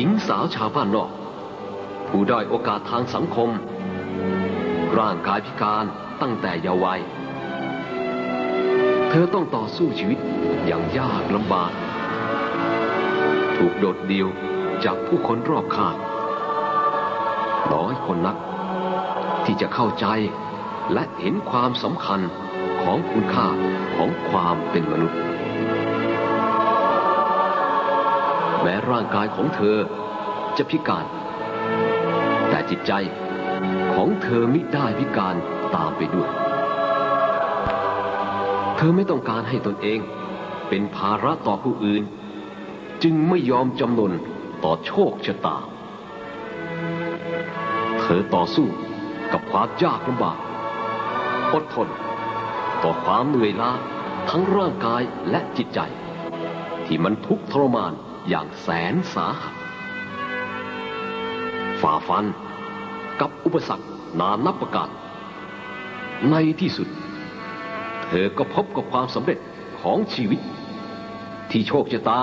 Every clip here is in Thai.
หญิงสาวชาวบ้านนอก ผู้ด้อยโอกาสทางสังคม ร่างกายพิการตั้งแต่เยาว์วัย เธอต้องต่อสู้ชีวิตอย่างยากลำบาก ถูกโดดเดี่ยวจากผู้คนรอบข้างน้อยคนนัก ที่จะเข้าใจและเห็นความสำคัญของคุณค่าของความเป็นมนุษย์ แม้ร่างกายของเธอจะพิการ แต่จิตใจของเธอมิได้พิการตามไปด้วย เธอไม่ต้องการให้ตนเองเป็นภาระต่อผู้อื่น จึงไม่ยอมจำนนต่อโชคชะตา เธอต่อสู้กับความยากลำบากอดทน ต่อความเหนื่อยล้าทั้งร่างกายและจิตใจ ที่มันทุกข์ทรมาน อย่างแสนสาหัสฝ่าฟันกับอุปสรรคนานับประการ ในที่สุด เธอก็พบกับความสำเร็จของชีวิต ที่โชคชะตา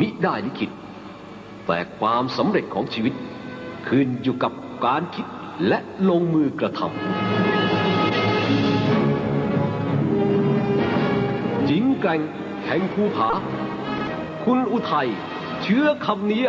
มิได้ลิขิต แต่ความสำเร็จของชีวิต ขึ้นอยู่กับการคิดและลงมือกระทำหญิงแกร่งแห่งภูผา คุณอุทัย เชื้อคำนี้